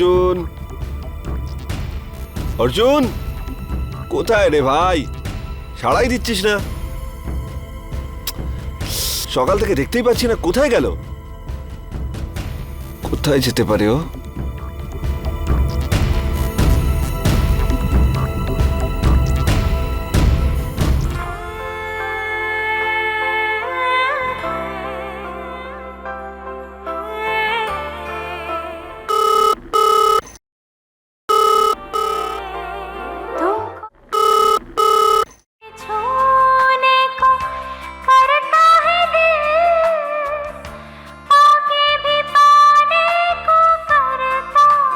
অর্জুন। অর্জুন, কোথায় রে ভাই? সাড়াই দিচ্ছিস না? সকাল থেকে দেখতেই পাচ্ছি না, কোথায় গেল? কোথায় যেতে পারে ও?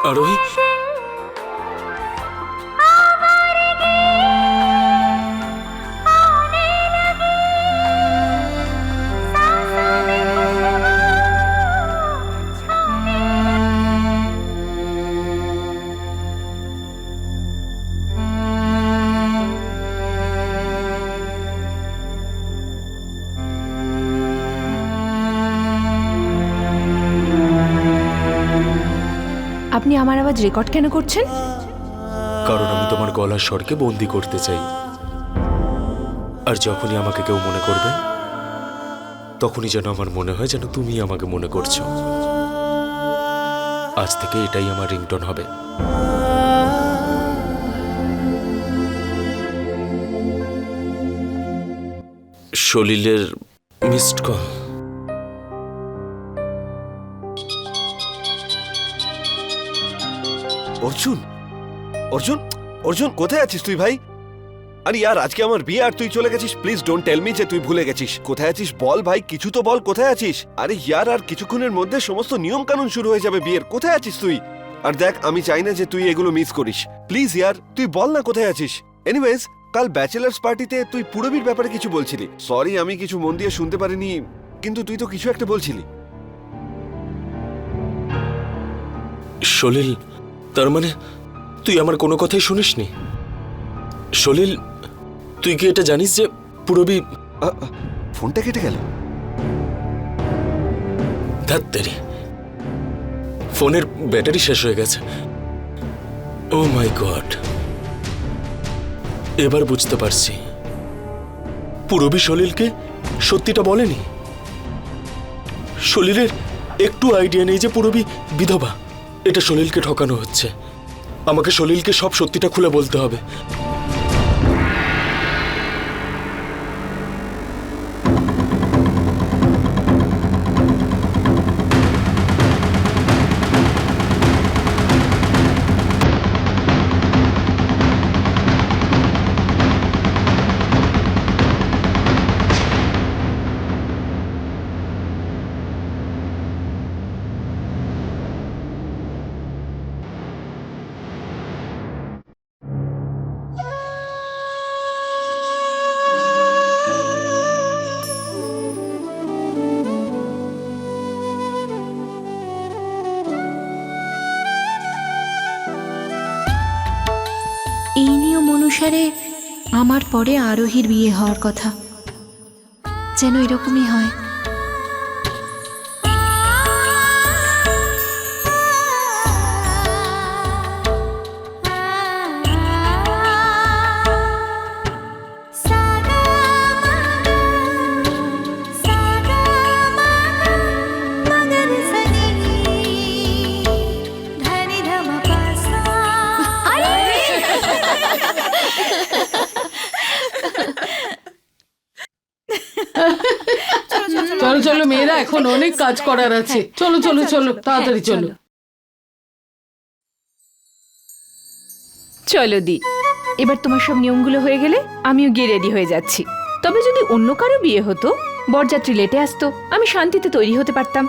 アロイ আপনি আমার আওয়াজ রেকর্ড কেন করছেন? কারণ আমি তোমার গলার স্বরকে বন্দি করতে চাই। আর যখনই আমাকে কেউ মনে করবে, তখনই যেন আমার মনে হয় যেন তুমি আমাকে মনে করছ। আজ থেকে এটাই আমার রিংটন হবে। সলিলের মিসড কল। অর্জুন অর্জুন অর্জুন, কোথায় আছিস তুই ভাই? আরে ইয়ার, আজকে আমার বিয়ে আর তুই চলে গেছিস। প্লিজ ডোন্ট টেল মি যে তুই ভুলে গেছিস। কোথায় আছিস বল ভাই, কিছু তো বল, কোথায় আছিস? আরে ইয়ার, আর কিছুক্ষণের মধ্যে সমস্ত নিয়ম কানুন শুরু হয়ে যাবে বিয়ের। কোথায় আছিস তুই? আর দেখ, আমি চাই না যে তুই এগুলো মিস করিস। প্লিজ ইয়ার, তুই বল না কোথায় আছিস। এনিওয়েজ কাল ব্যাচেলার্স পার্টিতে তুই পুরবির ব্যাপারে কিছু বলছিলি। সরি আমি কিছু মন দিয়ে শুনতে পারিনি, কিন্তু তুই তো কিছু একটা বলছিলি। সলিল তার মানে তুই আমার কোনো কথাই শুনিসনি? সলিল তুই কি এটা জানিস যে পুরবি ফোনটা কেটে গেল। ধাত্তেরি ফোনের ব্যাটারি শেষ হয়ে গেছে। Oh my God. এবার বুঝতে পারছি। পুরবি সলিলকে সত্যিটা বলেনি? সলিলের একটু আইডিয়া নেই যে পুরবি বিধবা। এটা সলিলকে ঠকানো হচ্ছে। আমাকে সলিলকে সব সত্যিটা খুলে বলতে হবে। অনুসারে আমার পরে আরোহীর বিয়ে হওয়ার কথা। যেন এরকমই হয়। এখন অনেক কাজ করার আছে। চলো চলো চলো তাড়াতাড়ি চলো। চলো দি। এবার তোমার সব নিয়মগুলো হয়ে গেলে আমিও গিয়ে রেডি হয়ে যাচ্ছি। তবে যদি অন্য কারও বিয়ে হতো বরযাত্রী লেটে আসতো আমি শান্তিতে তৈরি হতে পারতাম।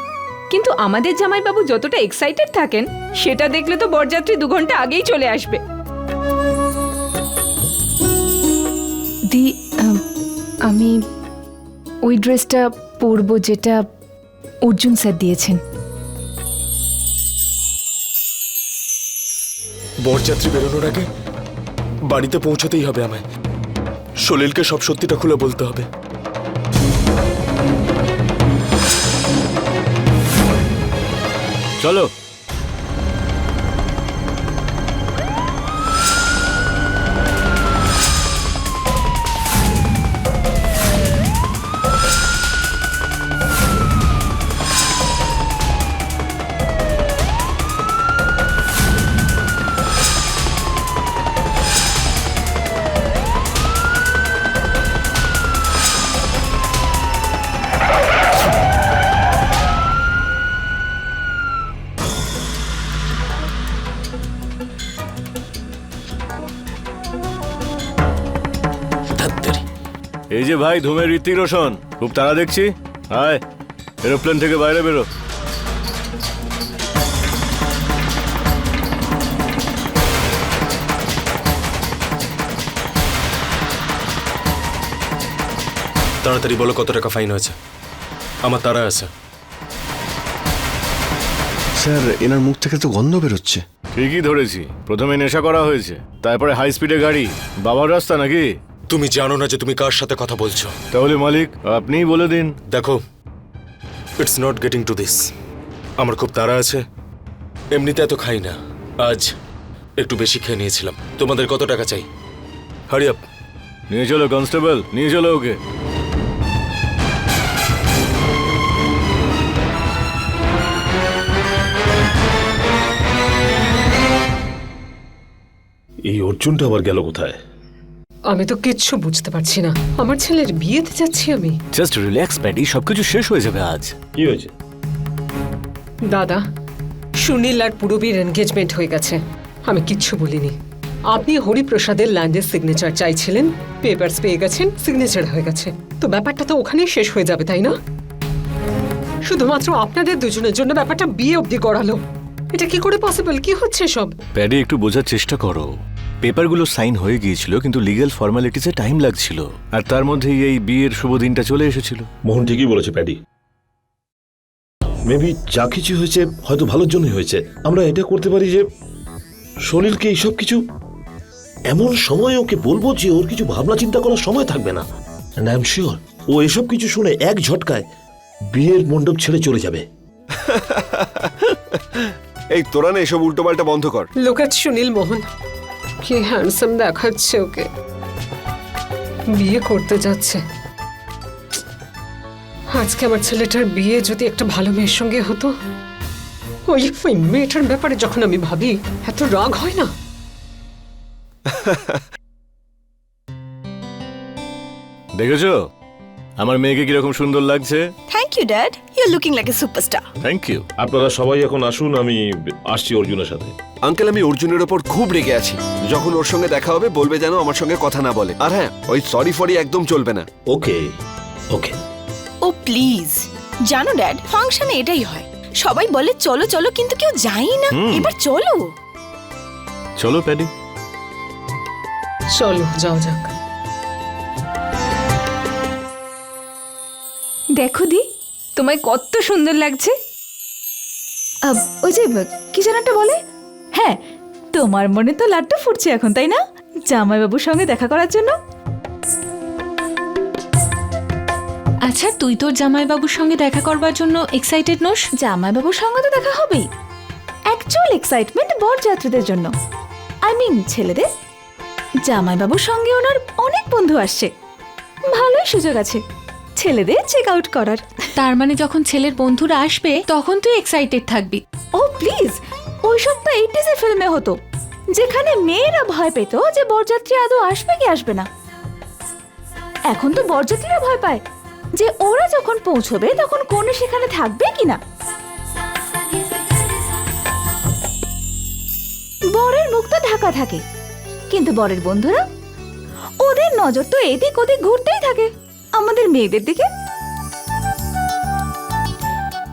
কিন্তু আমাদের জামাইবাবু যতটা এক্সাইটেড থাকেন সেটা দেখলে তো বরযাত্রী দু ঘণ্টা আগেই চলে আসবে। দি আমি ওই ড্রেসটা পরবো যেটা অর্জুন স্যার দিয়েছেন। বরযাত্রী বেরোনোর আগে বাড়িতে পৌঁছতেই হবে আমায়। সলিলকে সব সত্যিটা খুলে বলতে হবে। চলো। এই যে ভাই ধুমের ঋত্বিক রোশন। খুব তাড়া দেখছি। আয় এরোপ্লেন থেকে বাইরে বেরো। তাড়াতাড়ি বলো কত টাকা ফাইন হয়েছে। আমার তারা আছে। স্যার এনার মুখ থেকে তো গন্ধ বেরোচ্ছে। ঠিকই ধরেছি। প্রথমে নেশা করা হয়েছে তারপরে হাই স্পিডে গাড়ি। বাবার রাস্তা নাকি? তুমি জানো না যে তুমি কার সাথে কথা বলছো। তাহলে মালিক আপনিই বলে দিন। দেখো it's not getting to this আমার খুব তাড়া আছে। এমনিতে এত খাই না। আজ একটু বেশি খেয়ে নিয়েছিলাম। তোমাদের কত টাকা চাই? হারি আপ নিয়ে চলো কনস্টেবল নিয়ে চলো ওকে। এই অর্জুনটা আবার গেল কোথায়? আমি তো কিচ্ছু বুঝতে পারছি না। আমার ছেলের বিয়েতে যাচ্ছি আমি। জাস্ট রিল্যাক্স প্যাডি সবকিছু শেষ হয়ে যাবে আজ। কি হয়েছে? দাদা সুনীল আর পুরবীর এনগেজমেন্ট হয়ে গেছে। আমি কিচ্ছু বলিনি। আপনি হরিপ্রসাদের ল্যান্ডের সিগনেচার চাইছিলেন পেপারস পেয়ে গেছেন সিগনেচার হয়ে গেছে। তো ব্যাপারটা তো ওখানেই শেষ হয়ে যাবে তাই না? শুধুমাত্র আপনাদের দুজনের জন্য ব্যাপারটা বিয়ে অবধি করালো। এটা কি করে পসিবল কি হচ্ছে সব প্যাডি একটু বোঝার চেষ্টা করো। পেপারগুলো সাইন হয়ে গিয়েছিল কিন্তু লিগ্যাল ফর্মালিটিসে টাইম লাগছিল। আর তার মধ্যেই এই বিয়ের শুভ দিনটা চলে এসেছিল। মোহন ঠিকই বলেছে প্যাডি। মেবি যা কিছু হয়েছে হয়তো ভালোর জন্যই হয়েছে। আমরা এটা করতে পারি যে সলিলকে এইসব কিছু এমন সময় ওকে বলব যে ওর কিছু ভাবনা চিন্তা করার সময় থাকবে না। আই এম শিওর ও এসব কিছু শুনে এক ঝটকায় বিয়ের মণ্ডপ ছেড়ে চলে যাবে। এই তোরা না এসব উল্টোপাল্টা বন্ধ কর। লোক at সুনীল মোহন কি হ্যান্ডসাম দেখাচ্ছে ওকে? বিয়ে করতে যাচ্ছে। আজকে আমার ছেলেটার বিয়ে যদি একটা ভালো মেয়ের সঙ্গে হতো? ওই ওই মেয়েটার ব্যাপারে যখন আমি ভাবি, এত রাগ হয় না? দেখেছ? আমার মেয়েকে কীরকম সুন্দর লাগছে? You, Dad. You're looking like a superstar. Thank you আপনারা সবাই এখন আসুন আমি আসছি অর্জুনের সাথে। আঙ্কেল আমি অর্জুনের ওপর খুব রেগে আছি। যখন ওর সঙ্গে দেখা হবে বলবে যেন আমার সঙ্গে কথা না বলে। আর হ্যাঁ ওই সরি ফরি একদম চলবে না। Okay okay. ও প্লিজ জানো ড্যাড ফাংশনে এটাই হয়। সবাই বলে চলো চলো কিন্তু কেউ যাই না। এবার চলো। চলো প্যাডি। চলো যাও যাক। দেখো দি তোমায় কত সুন্দর লাগছে। আব, ওই যে কি যেন একটা বলে? হ্যাঁ তোমার মনে তো লাড্ডু ফুটছে এখন তাই না? জামাইবাবুর সঙ্গে দেখা করার জন্য। আচ্ছা তুই তোর জামাইবাবুর সঙ্গে দেখা করবার জন্য এক্সাইটেড নোস? জামাইবাবুর সঙ্গে তো দেখা হবেই। অ্যাকচুয়াল এক্সাইটমেন্ট বরযাত্রীদের জন্য। আই মিন ছেলেদের। জামাইবাবুর সঙ্গে ওনার অনেক বন্ধু আসছে। ভালোই সুযোগ আছে। ছেলেদের চেক আউট করার। তার মানে যখন ছেলের বন্ধুরা আসবে তখন তুই এক্সাইটেড থাকবি। ও প্লিজ ওইসব তো এইটিজ এর ফিল্মে হতো। যেখানে মেয়েরা ভয় পেত যে বরযাত্রী আদৌ আসবে কি আসবে না। এখন তো বরযাত্রীরা ভয় পায় যে ওরা যখন পৌঁছবে তখন কোনে সেখানে থাকবে কিনা বরের মুখ তো ঢাকা থাকে। কিন্তু বরের বন্ধুরা? ওদের নজর তো এদিক ওদিক ঘুরতেই থাকে। মেয়েদের দিকে?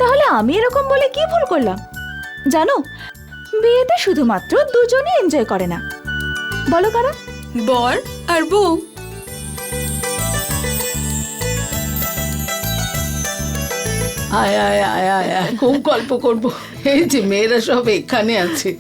তাহলে আমি এরকম বলে কি ভুল করলাম? জানো বিয়েতে শুধুমাত্র দুজনেই এনজয় করে না। বলো কারা? বর আর বউ। আয় আয় আয় আয় আয় খুব গল্প করব। এই যে মেয়েরা সব এখানে আছে।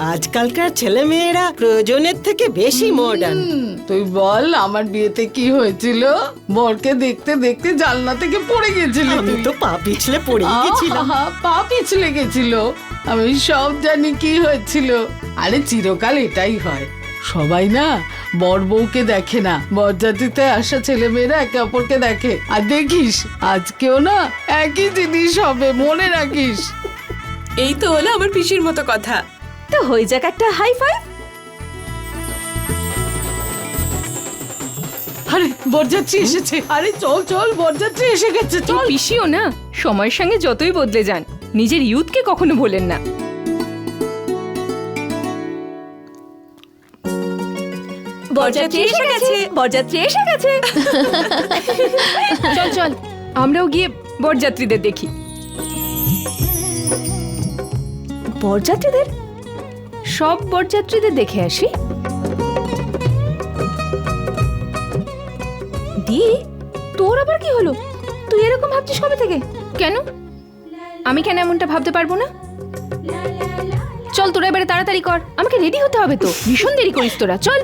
আজকালকার ছেলে মেয়েরা প্রয়োজনের থেকে বেশি মডার্ন তুই বল আমার বিয়েতে কি হয়েছিল? বরকে দেখতে দেখতে জানলা থেকে পড়ে গেছিল আমি তো পা পিছলে পড়ে গেছিলাম। পা পিছলে গেছিল। আমি সব জানি কি হয়েছিল। আরে চিরকাল এটাই হয়। সবাই না বর বউকে দেখে না। বরযাত্রীতে আসা ছেলে মেয়েরা একে অপরকে দেখে। আর দেখিস আজকেও না একই জিনিস হবে মনে রাখিস। এই তো হলো আমার পিসির মতো কথা। তো হয়ে যাক একটা হাই ফাইভ আরে বরযাত্রী এসেছে। আরে চল চল বরযাত্রী এসে গেছে চল। পিসিও না সময়ের সঙ্গে যতই বদলে যান নিজের ইউথকে কখনো ভোলেন না। বরযাত্রী এসে গেছে বরযাত্রী এসে গেছে। চল চল আমরাও গিয়ে বরযাত্রীদের দেখি। বরযাত্রীদের? সব বরযাত্রীদের দেখে আসি। দি, তোর আবার কি হলো? তুই এরকম ভাবছিস কবে থেকে? কেন? আমি কেন এমনটা ভাবতে পারব না? চল তোরা এবারে তাড়াতাড়ি কর। আমাকে রেডি হতে হবে তো। ভীষণ দেরি করিস তোরা। চল।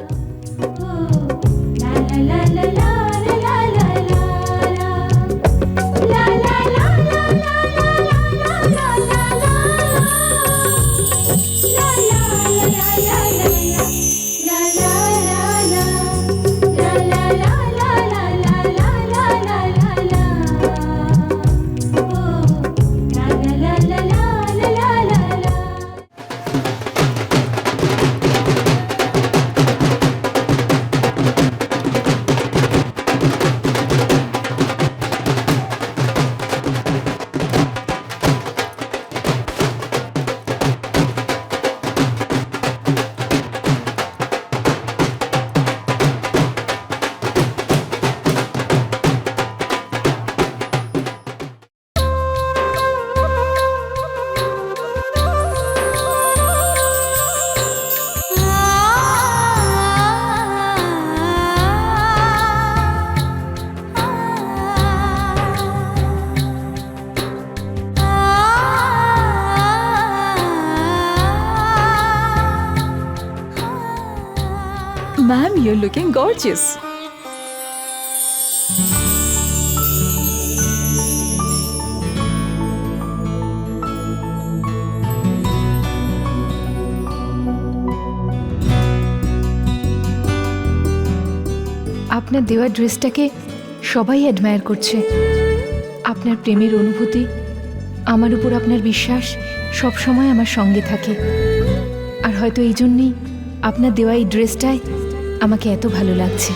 ইউ লুকিং গর্জিয়াস আপনার দেওয়া ড্রেসটাকে সবাই অ্যাডমায়ার করছে। আপনার প্রেমের অনুভূতি, আমার উপর আপনার বিশ্বাস সব সময় আমার সঙ্গে থাকে। আর হয়তো এই জন্যই আপনার দেওয়া এই ড্রেসটাই আমাকে এত ভালো লাগছে।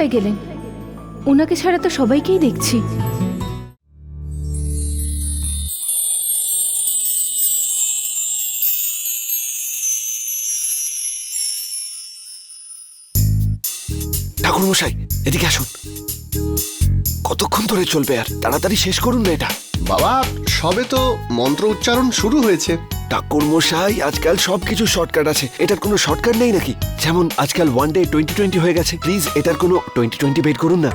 কোথায় গেলেন? ওনাকে ছাড়া তো সবাইকেই দেখছি। ঠাকুর মশাই এদিকে আসুন। কতক্ষণ ধরে চলবে আর? তাড়াতাড়ি শেষ করুন না এটা। বাবা সবে তো মন্ত্র উচ্চারণ শুরু হয়েছে। ঠাকুর মশাই আজকাল সবকিছু শর্টকাট আছে। এটার কোনো শর্টকাট নেই নাকি? যেমন আজকাল ওয়ান ডে টোয়েন্টি টোয়েন্টি হয়ে গেছে। প্লিজ এটার কোনো টোয়েন্টি টোয়েন্টি বের করুন না।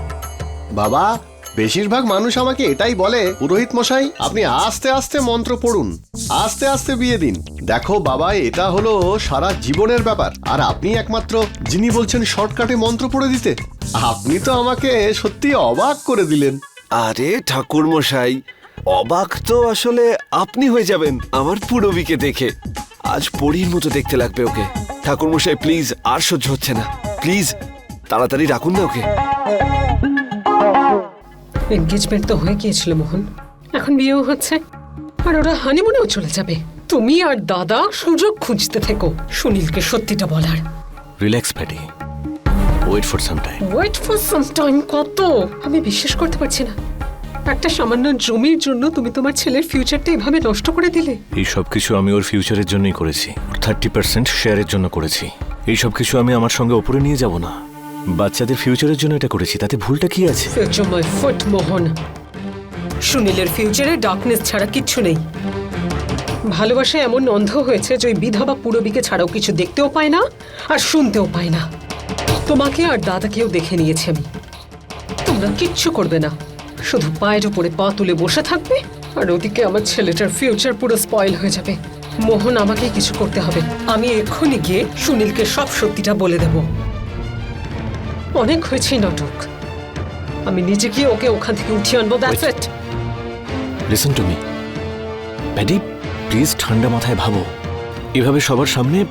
বাবা বেশিরভাগ মানুষ আমাকে এটাই বলে পুরোহিত মশাই আপনি আস্তে আস্তে মন্ত্র পড়ুন। আস্তে আস্তে বিয়ে দিন। দেখো বাবা এটা হলো সারা জীবনের ব্যাপার। আর আপনি একমাত্র যিনি বলছেন শর্টকাটে মন্ত্র পড়ে দিতে আপনি তো আমাকে সত্যি অবাক করে দিলেন। আরে ঠাকুর মশাই অবাক তো আসলে আপনি হয়ে যাবেন আমার পুরবিকে দেখে। আজ পরীর মতো দেখতে লাগবে ওকে। ঠাকুর মশাই প্লিজ আর সহ্য হচ্ছে না। প্লিজ তাড়াতাড়ি রাখুন না ওকে। এনগেজমেন্ট তো হয়ে গিয়েছিল মোহন। এখন বিয়েও হচ্ছে। আর ওরা হানিমুনেও চলে যাবে। তুমি আর দাদা সুযোগ খুঁজতে থেকো সুনীলকে সত্যিটা বলার। Relax Paddy wait for some time wait for some time কত? আমি বিশ্বাস করতে পারছি না। একটা সামান্য জমির জন্য তুমি তোমার ছেলের ফিউচারটা এভাবে নষ্ট করে দিলে? এই সব কিছু আমি ওর ফিউচারের জন্যই করেছি। থার্টি পার্সেন্ট শেয়ারের জন্য করেছি। এই সব কিছু আমি আমার সঙ্গে ওপরে নিয়ে যাব না। বাচ্চাদের ফিউচারের জন্য এটা করেছি তাতে ভুলটা কি আছে? ফিউচার মাই ফুট মোহন। সুনীলের ফিউচারে ডার্কনেস ছাড়া কিচ্ছু নেই। ভালোবাসা এমন অন্ধ হয়েছে যে ওই বিধবা পুরবীকে ছাড়াও কিছু দেখতেও পায় না আর শুনতেও পায় না। তোমাকে আর দাদাকেও দেখে নিয়েছি আমি। তোমরা কিচ্ছু করবে না। শুধু পায়ের উপরে পা তুলে বসে থাকবে আর ওদিকে আমার ছেলেটার ফিউচার পুরো স্পয়েল হয়ে যাবে। মোহন আমাকেই কিছু করতে হবে। আমি এক্ষুনি গিয়ে সুনীলকে সব সত্যিটা বলে দেব। অনেক হয়েছে নাটক। আমি নিজে গিয়ে ওকে ওখান থেকে উঠিয়ে আনব that's it listen to me Paddy please ঠান্ডা মাথায় ভাবো। এভাবে সবার সামনে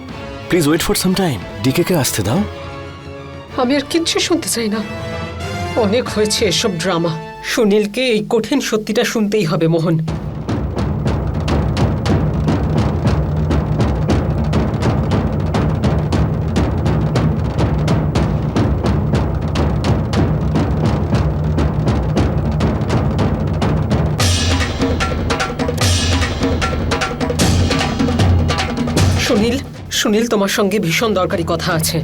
please wait for some time DK কে আসতে দাও। আমি আর কিচ্ছু শুনতে চাই না। অনেক হয়েছে এসব ড্রামা সুনীলকে এই কঠিন সত্যিটা শুনতেই হবে, মোহন। সুনীল সুনীল তোমার সঙ্গে ভীষণ দরকারি কথা আছে।